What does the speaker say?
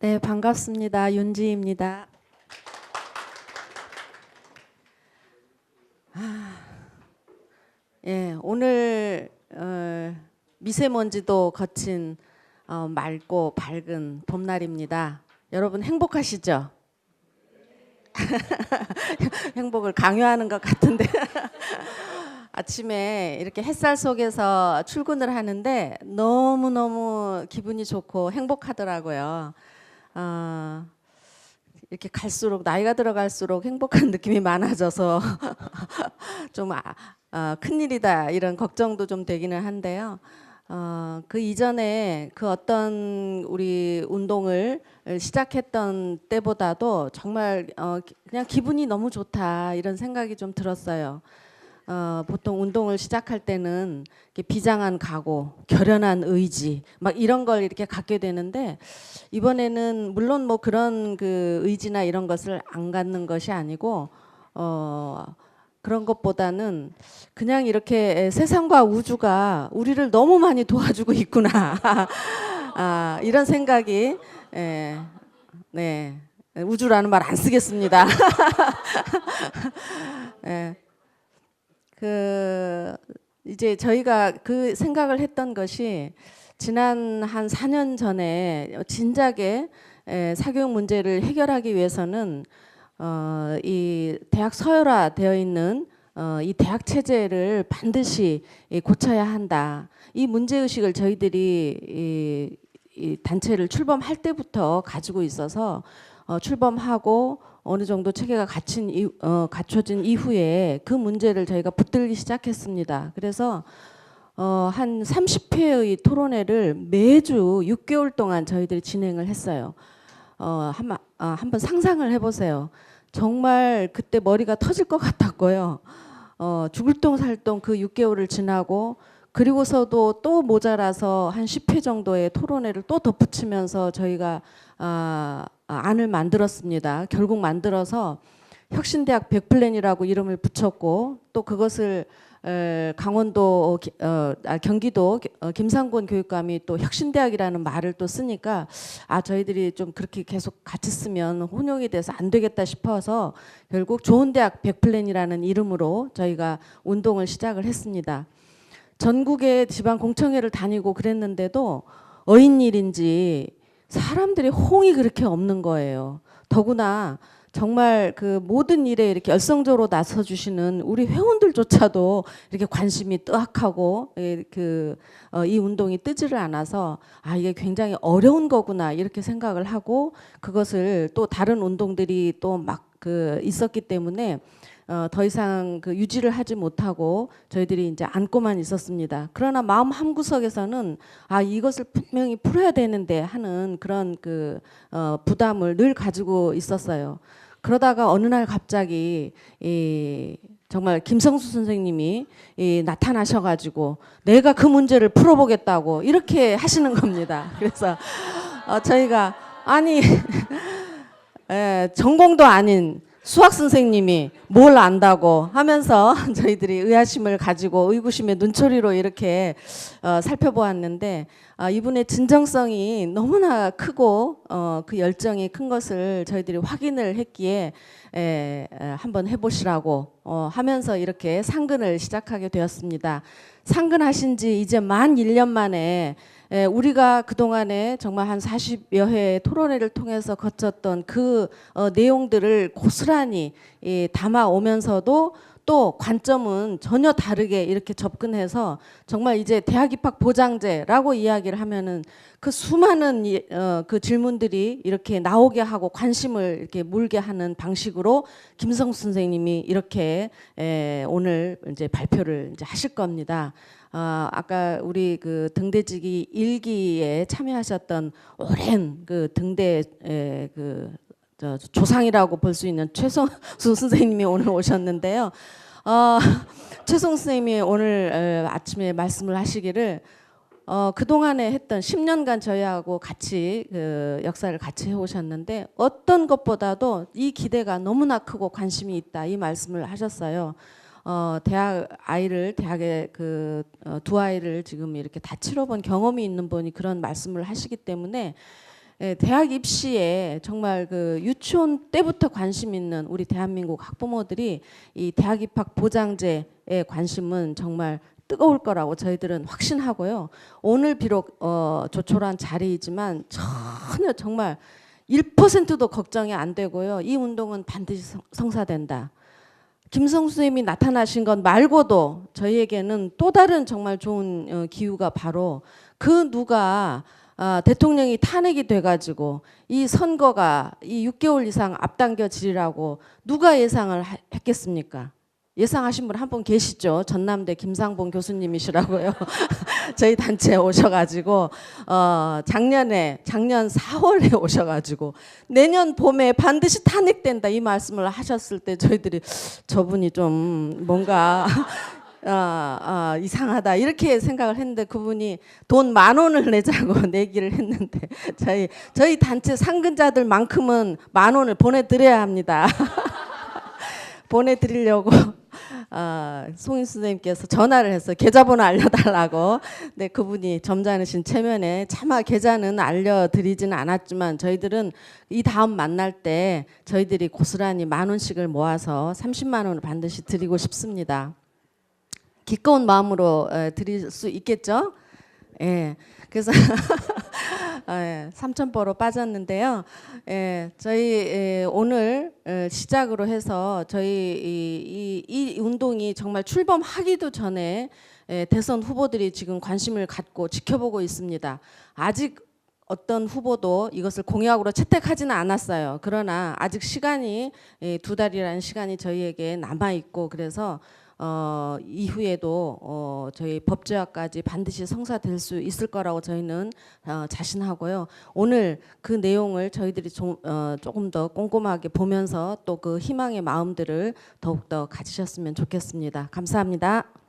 네, 반갑습니다. 윤지입니다. 아, 예, 오늘 어, 미세먼지도 거친 어, 맑고 밝은 봄날입니다. 여러분 행복하시죠? 행복을 강요하는 것 같은데 아침에 이렇게 햇살 속에서 출근을 하는데 너무 너무 기분이 좋고 행복하더라고요. 어, 이렇게 갈수록 나이가 들어갈수록 행복한 느낌이 많아져서 좀 아, 아, 큰일이다 이런 걱정도 좀 되기는 한데요. 어, 그 이전에 그 어떤 우리 운동을 시작했던 때보다도 정말 어, 기- 그냥 기분이 너무 좋다 이런 생각이 좀 들었어요. 어, 보통 운동을 시작할 때는 비장한 각오, 결연한 의지, 막 이런 걸 이렇게 갖게 되는데 이번에는 물론 뭐 그런 그 의지나 이런 것을 안 갖는 것이 아니고 어, 그런 것보다는 그냥 이렇게 세상과 우주가 우리를 너무 많이 도와주고 있구나. 아, 이런 생각이 예, 네 우주라는 말 안 쓰겠습니다. 예. 그 이제 저희가 그 생각을 했던 것이 지난 한 4년 전에 진작에 에, 사교육 문제를 해결하기 위해서는 어, 이 대학 서열화 되어 있는 어, 이 대학 체제를 반드시 이 고쳐야 한다. 이 문제 의식을 저희들이 이, 이 단체를 출범할 때부터 가지고 있어서 어, 출범하고 어느 정도 체계가 갖춘 이, 어, 갖춰진 이후에 그 문제를 저희가 붙들기 시작했습니다. 그래서 어, 한 30회의 토론회를 매주 6개월 동안 저희들이 진행을 했어요. 어, 한번 아, 한번 상상을 해보세요. 정말 그때 머리가 터질 것 같았고요. 어, 죽을 똥 살똥 그 6개월을 지나고 그리고서도 또 모자라서 한 10회 정도의 토론회를 또 덧붙이면서 저희가 아, 아, 안을 만들었습니다. 결국 만들어서 혁신대학 백플랜이라고 이름을 붙였고 또 그것을 에, 강원도 어, 기- 어, 아, 경기도 기- 어, 김상곤 교육감이 또 혁신대학이라는 말을 또 쓰니까 아 저희들이 좀 그렇게 계속 같이 쓰면 혼용이 돼서 안 되겠다 싶어서 결국 좋은 대학 백플랜이라는 이름으로 저희가 운동을 시작을 했습니다. 전국의 지방 공청회를 다니고 그랬는데도 어인 일인지 사람들이 호응이 그렇게 없는 거예요. 더구나 정말 그 모든 일에 이렇게 열성적으로 나서 주시는 우리 회원들조차도 이렇게 관심이 뜨악하고 예, 그, 어, 이 운동이 뜨지를 않아서 아 이게 굉장히 어려운 거구나 이렇게 생각을 하고 그것을 또 다른 운동들이 또 막 그 있었기 때문에 어, 더 이상 그 유지를 하지 못하고 저희들이 이제 안고만 있었습니다. 그러나 마음 한 구석에서는 아 이것을 분명히 풀어야 되는데 하는 그런 그 어, 부담을 늘 가지고 있었어요. 그러다가 어느 날 갑자기 이 정말 김성수 선생님이 이 나타나셔가지고 내가 그 문제를 풀어보겠다고 이렇게 하시는 겁니다. 그래서 어, 저희가 아니 예, 전공도 아닌 수학 선생님이 뭘 안다고 하면서 저희들이 의아심을 가지고 의구심의 눈초리로 이렇게 어, 살펴보았는데 아, 이분의 진정성이 너무나 크고 어, 그 열정이 큰 것을 저희들이 확인을 했기에 에, 에, 한번 해보시라고 어, 하면서 이렇게 상근을 시작하게 되었습니다. 상근하신 지 이제 만 1년 만에 에, 우리가 그동안에 정말 한 40여 회의 토론회를 통해서 거쳤던 그 어, 내용들을 고스란히 이, 담아 오면서도 또 관점은 전혀 다르게 이렇게 접근해서 정말 이제 대학 입학 보장제라고 이야기를 하면은 그 수많은 이, 어, 그 질문들이 이렇게 나오게 하고 관심을 이렇게 물게 하는 방식으로 김성수 선생님이 이렇게 에, 오늘 이제 발표를 이제 하실 겁니다. 아, 아까 우리 그 등대지기 일기에 참여하셨던 오랜 그 등대 에, 그 저, 조상이라고 볼 수 있는 최성수 선생님이 오늘 오셨는데요. 어, 최성 선생님이 오늘 에, 아침에 말씀을 하시기를 어, 그동안에 했던 10년간 저희하고 같이 그 역사를 같이 해오셨는데 어떤 것보다도 이 기대가 너무나 크고 관심이 있다 이 말씀을 하셨어요. 어, 대학 아이를 대학에 그두 아이를 지금 이렇게 다 치러 본 경험이 있는 분이 그런 말씀을 하시기 때문에 예, 대학 입시에 정말 그 유치원 때부터 관심 있는 우리 대한민국 학부모들이 이 대학 입학 보장제에 관심은 정말 뜨거울 거라고 저희들은 확신하고요. 오늘 비록 어, 조촐한 자리이지만 전혀 정말 1%도 걱정이 안 되고요. 이 운동은 반드시 성- 성사된다. 김성수 선생님이 나타나신 것 말고도 저희에게는 또 다른 정말 좋은 어, 기후가 바로 그 누가 아, 대통령이 탄핵이 돼가지고 이 선거가 이 6개월 이상 앞당겨지리라고 누가 예상을 하- 했겠습니까? 예상하신 분 한 분 계시죠? 전남대 김상봉 교수님이시라고요. 저희 단체에 오셔가지고 어, 작년에 작년 4월에 오셔가지고 내년 봄에 반드시 탄핵된다 이 말씀을 하셨을 때 저희들이 저분이 좀 뭔가 아, 아, 이상하다 이렇게 생각을 했는데 그분이 돈 만 원을 내자고 내기를 했는데 저희 저희 단체 상근자들만큼은 만 원을 보내드려야 합니다. 보내드리려고 아, 송인수 선생님께서 전화를 해서 계좌번호 알려달라고. 네, 그분이 점잖으신 체면에 차마 계좌는 알려드리지는 않았지만 저희들은 이 다음 만날 때 저희들이 고스란히 만 원씩을 모아서 30만 원을 반드시 드리고 싶습니다. 기꺼운 마음으로 에, 드릴 수 있겠죠? 예. 그래서 예, 삼천포로 빠졌는데요. 예, 저희 예, 오늘 어, 시작으로 해서 저희 이, 이, 이 운동이 정말 출범하기도 전에 예, 대선 후보들이 지금 관심을 갖고 지켜보고 있습니다. 아직 어떤 후보도 이것을 공약으로 채택하지는 않았어요. 그러나 아직 시간이 예, 두 달이라는 시간이 저희에게 남아 있고 그래서 어, 이후에도 어, 저희 법제화까지 반드시 성사될 수 있을 거라고 저희는 어, 자신하고요. 오늘 그 내용을 저희들이 좀, 어, 조금 더 꼼꼼하게 보면서 또 그 희망의 마음들을 더욱 더 가지셨으면 좋겠습니다. 감사합니다.